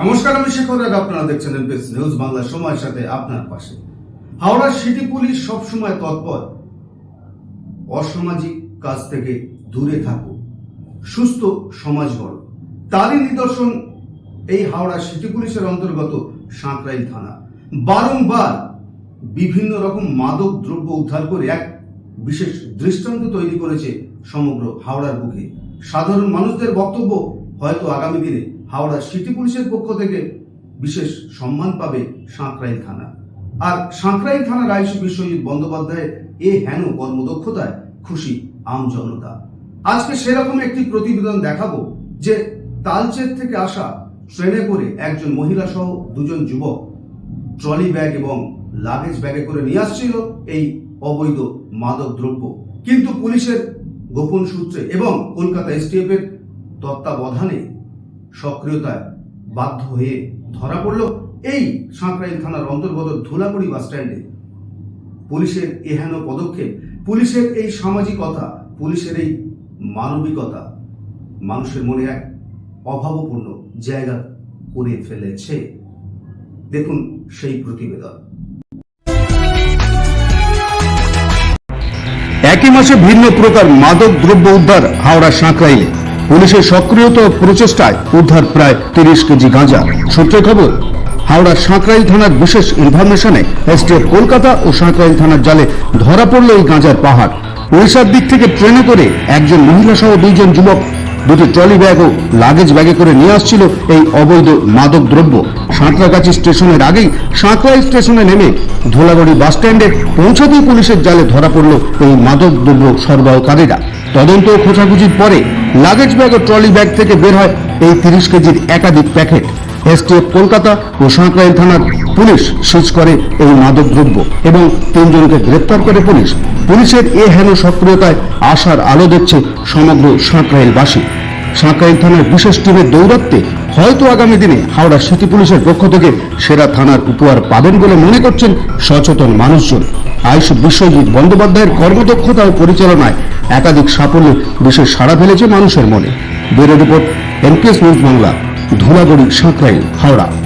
নমস্কার, আমি শেখর রায়, আপনারা দেখছেন এমপিএস নিউজ বাংলা সময়ের সাথে আপনার পাশে। হাওড়া সিটি পুলিশ সবসময় তৎপর। অসামাজিক কাজ থেকে দূরে থাকো সুস্থ সমাজ গড়। তারই নিদর্শন এই হাওড়া সিটি পুলিশের অন্তর্গত সাঁকরাইল থানা। বারংবার বিভিন্ন রকম মাদক দ্রব্য উদ্ধার করে এক বিশেষ দৃষ্টান্ত তৈরি করেছে সমগ্র হাওড়ার বুকে। সাধারণ মানুষদের বক্তব্য হয়তো আগামী দিনে হাওড়া সিটি পুলিশের পক্ষ থেকে বিশেষ সম্মান পাবে সাঁকরাইল থানা। আর সাঁকরাইল থানার আইসি বিশ্বজিৎ বন্দ্যোপাধ্যায়ের এ হেন কর্মদক্ষতায় খুশি আম জনতা। আজকে সেরকম একটি প্রতিবেদন দেখাবো যে তালচের থেকে আসা ট্রেনে করে একজন মহিলা সহ দুজন যুবক ট্রলি ব্যাগ এবং লাগেজ ব্যাগে করে নিয়ে আসছিল এই অবৈধ মাদক দ্রব্য কিন্তু পুলিশের গোপন সূত্রে এবং কলকাতা এসটিএফ এর তত্ত্বাবধানে সক্রিয়তায় বাধ্য হয়ে ধরা পড়ল এই সাঁকরাইল থানার অন্তর্গত বাস স্ট্যান্ডে। পুলিশের এহেন পদক্ষেপ, পুলিশের এই সামাজিকতা, পুলিশের এই মানবিকতা মানুষের মনে এক অভাবপূর্ণ জায়গা করে ফেলেছে। দেখুন সেই প্রতিবেদন। একই মাসে ভিন্ন প্রকার মাদক দ্রব্য উদ্ধার হাওড়া সাঁকরাইলে পুলিশের সক্রিয়তা ও প্রচেষ্টায় উদ্ধার প্রায় তিরিশ কেজি গাঁজা। সূত্রে খবর, হাওড়া সাঁকরাইল থানার বিশেষ ইনফরমেশনে এসটিএফ কলকাতা ও সাঁকরাইল থানার জালে ধরা পড়ল এই গাঁজার পাহাড়। উড়িষ্যার দিক থেকে ট্রেনে করে একজন মহিলা সহ দুইজন যুবক দুটি ট্রলি ব্যাগ ও লাগেজ ব্যাগে করে নিয়ে আসছিল এই অবৈধ মাদক দ্রব্য। সাঁতরাগাছি স্টেশনের আগেই সাঁতরাই স্টেশনে নেমে ধোলাগড়ি বাস স্ট্যান্ডে পৌঁছাতেই পুলিশের জালে ধরা পড়ল এই মাদক দ্রব্য সরবরাহকারীরা। তদন্ত ও খোঁজাখুঁজির পরে লাগেজ ব্যাগ ও ট্রলি ব্যাগ থেকে বের হয় এই তিরিশ কেজির একাধিক প্যাকেট। এসটিএফ কলকাতা ও সাঁকরাইল থানার পুলিশ সিজ করে এই মাদক দ্রব্য এবং তিনজনকে গ্রেপ্তার করে পুলিশ। পুলিশের এ হেন সক্রিয়তায় আশার আলো দেখছে সমগ্র সাঁকরাইলবাসী। সাঁকরাইল থানার বিশেষ টিমের দৌরাত্মে হয়তো আগামী দিনে হাওড়া সিটি পুলিশের পক্ষ থেকে সেরা থানার উপহার পাবেন বলে মনে করছেন সচেতন মানুষজন। আয়ুষ বিশ্বজিৎ বন্দ্যোপাধ্যায়ের কর্মদক্ষতা ও পরিচালনায় একাধিক সাফল্য বিশেষ সাড়া ফেলেছে মানুষের মনে। Bureau report NKS news Bangla, Dhulagarhi, Sankrail, Howrah.